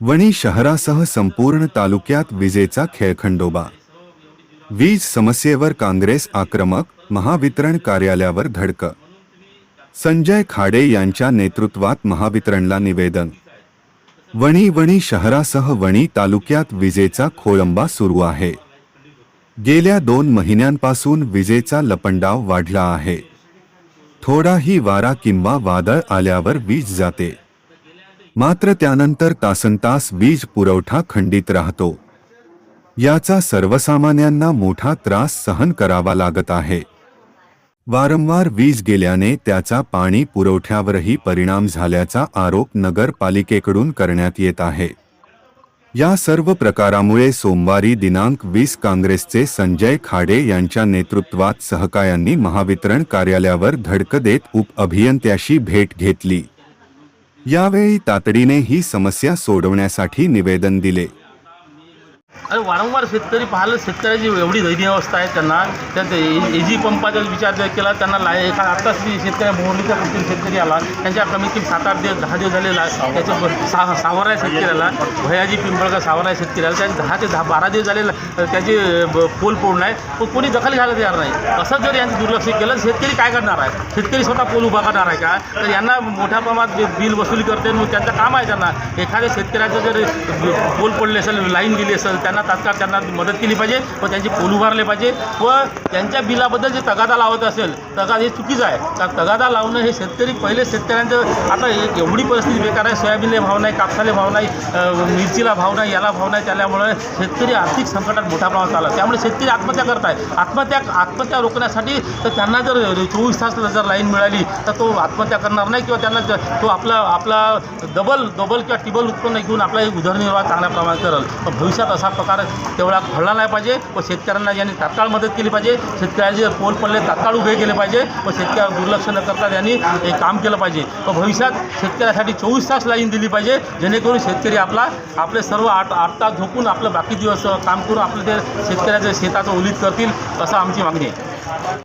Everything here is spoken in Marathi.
वणी शहरासह संपूर्ण तालुक्यात विजेचा खेळखंडोबा. वीज समस्येवर काँग्रेस आक्रमक महावितरण कार्यालयावर धडक. संजय खाडे यांच्या नेतृत्वात महावितरणला निवेदन. वणी वणी शहरासह वणी तालुक्यात विजेचा खोळंबा सुरू आहे. गेल्या दोन महिन्यांपासून विजेचा लपंडाव वाढला आहे. थोडाही वारा किंवा वादळ आल्यावर वीज जाते. मात्र त्यानंतर तासनतास वीज पुरवठा खंडित राहतो. याचा सर्वसामान्यांना मोठा त्रास सहन करावा लागत आहे. वारंवार वीज गेल्याने त्याचा पाणी पुरवठ्यावरही परिणाम झाल्याचा आरोप नगरपालिकेकडून करण्यात येत आहे. या सर्व प्रकारामुळे सोमवारी दिनांक वीस काँग्रेसचे संजय खाडे यांच्या नेतृत्वात सहकायांनी महावितरण कार्यालयावर धडक देत उपअभियंत्याशी भेट घेतली. यावेळी तातडीने ही समस्या सोडवण्यासाठी निवेदन दिले. अरे वारंवार शेतकरी पाहिलं शेतकऱ्याची एवढी दैनीय अवस्था आहे त्यांना. त्यात ए जी पंपाचा विचार जर केला त्यांना ला एका आत्ताच शेतकऱ्या मोरणीच्या कुठून शेतकरी आला. त्यांच्या कमीत कमी सात आठ दिवस दहा दिवस झाले ला त्याच्या सहा सावरा शेतकऱ्याला. भयाजी पिंपळगा सावरा शेतकऱ्याला. त्याचे दहा ते दहा बारा दिवस झाले ला- त्याची पोल पोडणं आहे. पण कोणी दखल घ्यायला तयार नाही. असं जर यांचं दुर्लक्ष केलं तर शेतकरी काय करणार आहे? शेतकरी स्वतः पोल उभा करणार आहे का? तर यांना मोठ्या प्रमाणात बिल वसुली करते मग त्यांचं काम आहे त्यांना. एखाद्या शेतकऱ्याचं जर पोल पडले असेल लाईन गेली असेल त्यांना तात्काळ त्यांना मदत केली पाहिजे व त्यांची पोल उभारले पाहिजे व त्यांच्या बिलाबद्दल जे तगादा लावत असेल तगादा हे चुकीचं आहे. कारण तगादा लावणं हे शेतकरी पहिले शेतकऱ्यांचं आता एवढी परिस्थिती बेकार आहे. सोयाबीनला भाव नाही कापसाला भाव नाही मिरचीला भाव नाही याला भाव नाही त्यामुळे शेतकरी आर्थिक संकटात मोठ्या प्रमाणात आला. त्यामुळे शेतकरी आत्महत्या करत आहे. आत्महत्या आत्महत्या रोखण्यासाठी तर त्यांना जर चोवीस तास जर लाईन मिळाली तर तो आत्महत्या करणार नाही किंवा त्यांना तो आपला आपला डबल डबल किंवा टिबल उत्पन्न घेऊन आपला एक उदरनिर्वाह चांगल्या प्रमाणात करेल. भविष्यात असा प्रकार तेवढा घडला नाही पाहिजे व शेतकऱ्यांना यांनी तात्काळ मदत केली पाहिजे शेतकऱ्याचे जर पोल पडले तात्काळ उभे केले पाहिजे व शेतकऱ्यावर दुर्लक्ष न करता त्यांनी हे काम केलं पाहिजे. व भविष्यात शेतकऱ्यासाठी चोवीस तास लाईन दिली पाहिजे जेणेकरून शेतकरी आपला आपले सर्व आठ आठ तास झोपून आपलं बाकी दिवस काम करून आपलं ते शेतकऱ्याचं शेताचं ओलीत करतील असं आमची मागणी आहे.